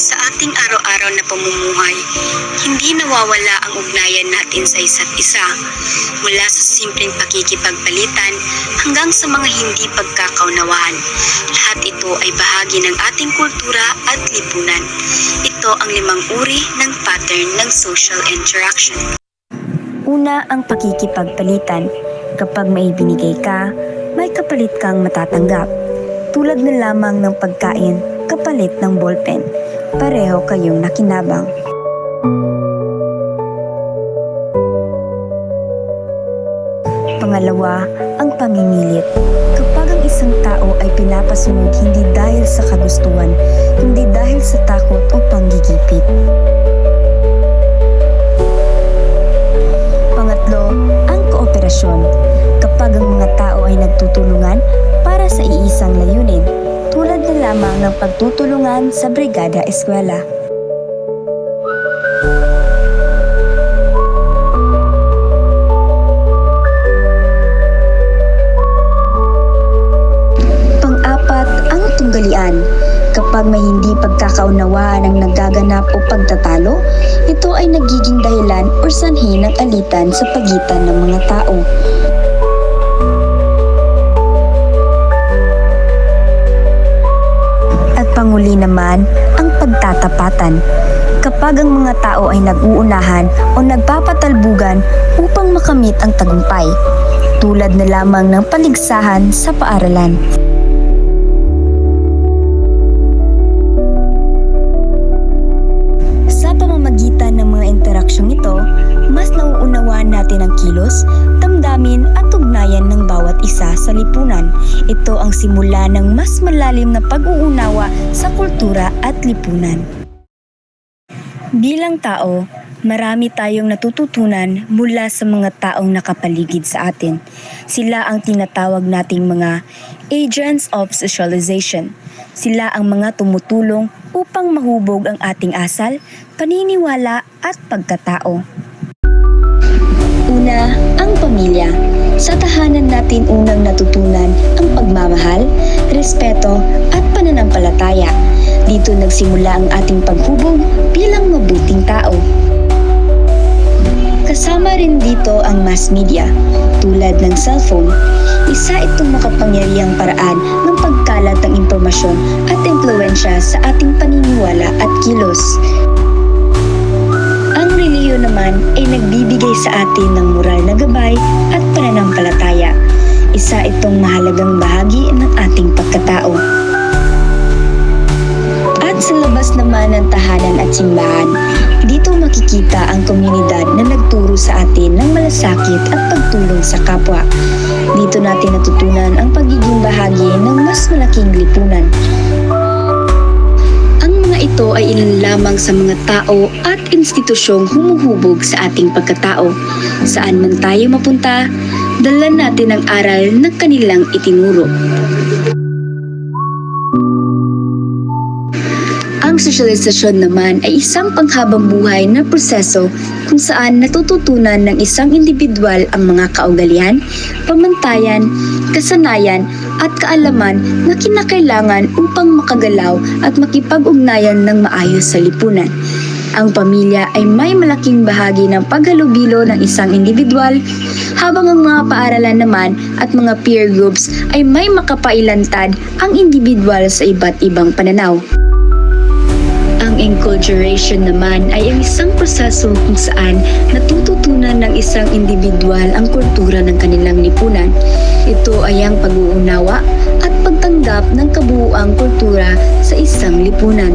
Sa ating araw-araw na pamumuhay, hindi nawawala ang ugnayan natin sa isa't isa. Mula sa simpleng pakikipagpalitan hanggang sa mga hindi pagkakaunawaan. Lahat ito ay bahagi ng ating kultura at lipunan. Ito ang limang uri ng pattern ng social interaction. Una ang pakikipagpalitan. Kapag may binigay ka, may kapalit kang matatanggap. Tulad na lamang ng pagkain, kapalit ng ballpen. Pareho kayong nakinabang. Pangalawa, ang pamimilit. Kapag ang isang tao ay pinapasunod hindi dahil sa kagustuhan, hindi dahil sa takot o panggigipit. Pangatlo, ang kooperasyon. Kapag ang mga tao ay nagtutulungan para sa iisang layunin, tulad na lamang ng pagtutulungan sa Brigada Eskwela. Pang-apat, ang tunggalian. Kapag may hindi pagkakaunawaan ang nagaganap o pagtatalo, ito ay nagiging dahilan o sanhi ng alitan sa pagitan ng mga tao. Panguli naman, ang pagtatapatan. Kapag ang mga tao ay nag-uunahan o nagpapatalbugan upang makamit ang tagumpay, tulad na lamang ng paligsahan sa paaralan. Sa pamamagitan ng mga interaksyong ito, natin ang kilos, damdamin at ugnayan ng bawat isa sa lipunan. Ito ang simula ng mas malalim na pag-uunawa sa kultura at lipunan. Bilang tao, marami tayong natututunan mula sa mga taong nakapaligid sa atin. Sila ang tinatawag nating mga agents of socialization. Sila ang mga tumutulong upang mahubog ang ating asal, paniniwala at pagkatao. Una, ang pamilya. Sa tahanan natin unang natutunan ang pagmamahal, respeto at pananampalataya. Dito nagsimula ang ating paghubog bilang mabuting tao. Kasama rin dito ang mass media, tulad ng cellphone. Isa itong makapangyarihang paraan ng pagkalat ng impormasyon at impluensya sa ating paniniwala at kilos. Naman ay nagbibigay sa atin ng moral na gabay at pananampalataya. Isa itong mahalagang bahagi ng ating pagkatao. At sa labas naman ng tahanan at simbahan, dito makikita ang komunidad na nagturo sa atin ng malasakit at pagtulong sa kapwa. Dito natin natutunan ang pagiging bahagi ng mas malaking lipunan. Ito ay ilan lamang sa mga tao at institusyong humuhubog sa ating pagkatao. Saan man tayo mapunta, dala natin ang aral na kanilang itinuro. Ang sosyalisasyon naman ay isang panghabang buhay na proseso kung saan natututunan ng isang individual ang mga kaugalian, pamantayan, kasanayan at kaalaman na kinakailangan upang makagalaw at makipag-ugnayan ng maayos sa lipunan. Ang pamilya ay may malaking bahagi ng paghalubilo ng isang individual, habang ang mga paaralan naman at mga peer groups ay may makapailantad ang individual sa iba't ibang pananaw. Enculturation naman ay ang isang proseso kung saan natututunan ng isang individual ang kultura ng kanilang lipunan. Ito ay ang pag-uunawa at pagtanggap ng kabuuang kultura sa isang lipunan.